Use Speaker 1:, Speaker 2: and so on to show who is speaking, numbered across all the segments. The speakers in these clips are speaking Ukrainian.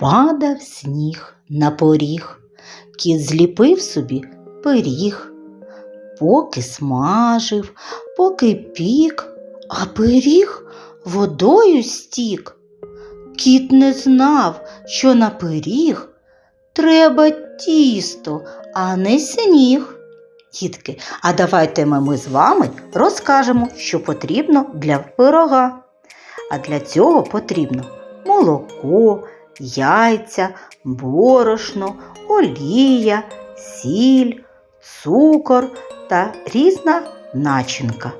Speaker 1: Падав сніг на поріг, кіт зліпив собі пиріг, поки смажив, поки пік, а пиріг водою стік. Кіт не знав, що на пиріг треба тісто, а не сніг. Дітки, а давайте ми, з вами розкажемо, що потрібно для пирога. А для цього потрібно молоко, яйця, борошно, олія, сіль, цукор та різна начинка.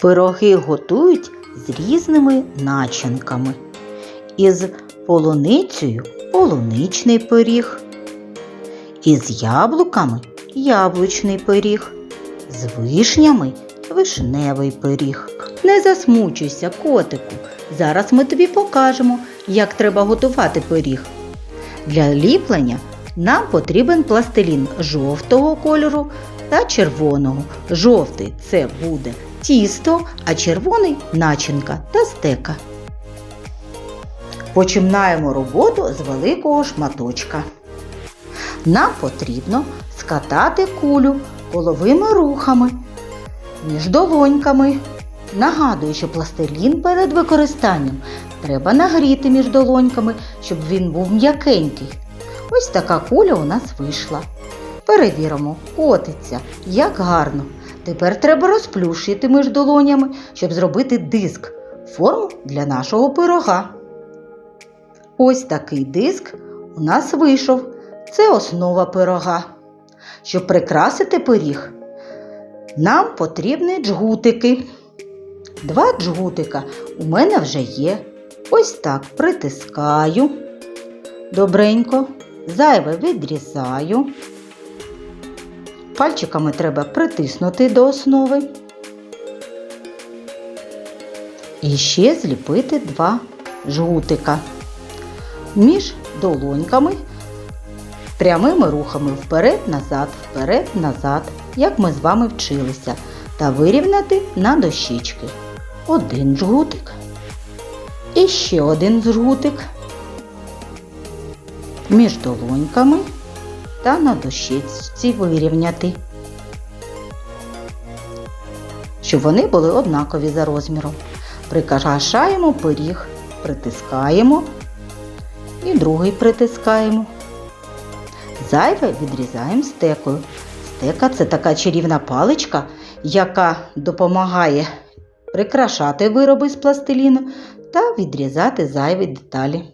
Speaker 1: Пироги готують з різними начинками. Із полуницею полуничний пиріг, із яблуками яблучний пиріг, з вишнями вишневий пиріг. Не засмучуйся, котику. Зараз ми тобі покажемо, як треба готувати пиріг. Для ліплення нам потрібен пластилін жовтого кольору та червоного. Жовтий це буде тісто, а червоний начинка та стека. Починаємо роботу з великого шматочка. Нам потрібно скатати кулю коловими рухами між долоньками. Нагадую, що пластилін перед використанням треба нагріти між долоньками, щоб він був м'якенький. Ось така куля у нас вийшла. Перевіримо, котиться, як гарно. Тепер треба розплющити між долонями, щоб зробити диск, форму для нашого пирога. Ось такий диск у нас вийшов. Це основа пирога. Щоб прикрасити пиріг, нам потрібні джгутики. Два джгутика у мене вже є. Ось так притискаю. Добренько, зайве відрізаю. Пальчиками треба притиснути до основи. І ще зліпити два жгутика. Між долоньками прямими рухами вперед-назад, вперед-назад, як ми з вами вчилися, та вирівняти на дощечки. Один жгутик. І ще один жгутик між долоньками та на дощечці вирівняти, щоб вони були однакові за розміром. Прикрашаємо пиріг, притискаємо і другий притискаємо. Зайве відрізаємо стекою. Стека це така чарівна паличка, яка допомагає прикрашати вироби з пластиліну та відрізати зайві деталі.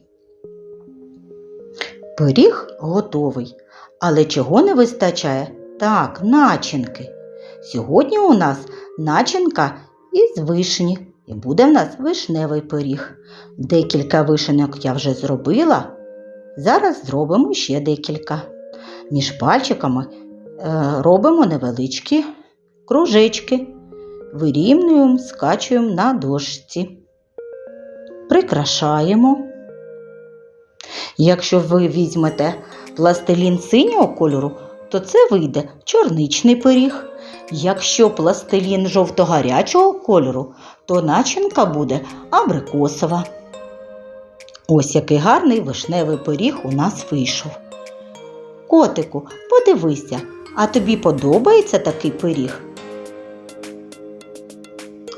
Speaker 1: Пиріг готовий. Але чого не вистачає? Так, начинки. Сьогодні у нас начинка із вишні. І буде в нас вишневий пиріг. Декілька вишеньок я вже зробила. Зараз зробимо ще декілька. Між пальчиками е, робимо невеличкі кружечки, вирівнюємо, скачуємо на дошці. Прикрашаємо. Якщо ви візьмете пластилін синього кольору, то це вийде чорничний пиріг. Якщо пластилін жовто-гарячого кольору, то начинка буде абрикосова. Ось який гарний вишневий пиріг у нас вийшов. Котику, подивися, а тобі подобається такий пиріг?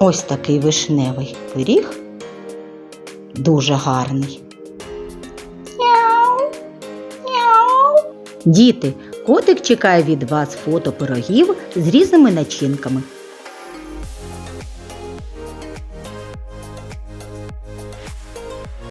Speaker 1: Ось такий вишневий пиріг. Дуже гарний. Діти, котик чекає від вас фото пирогів з різними начинками.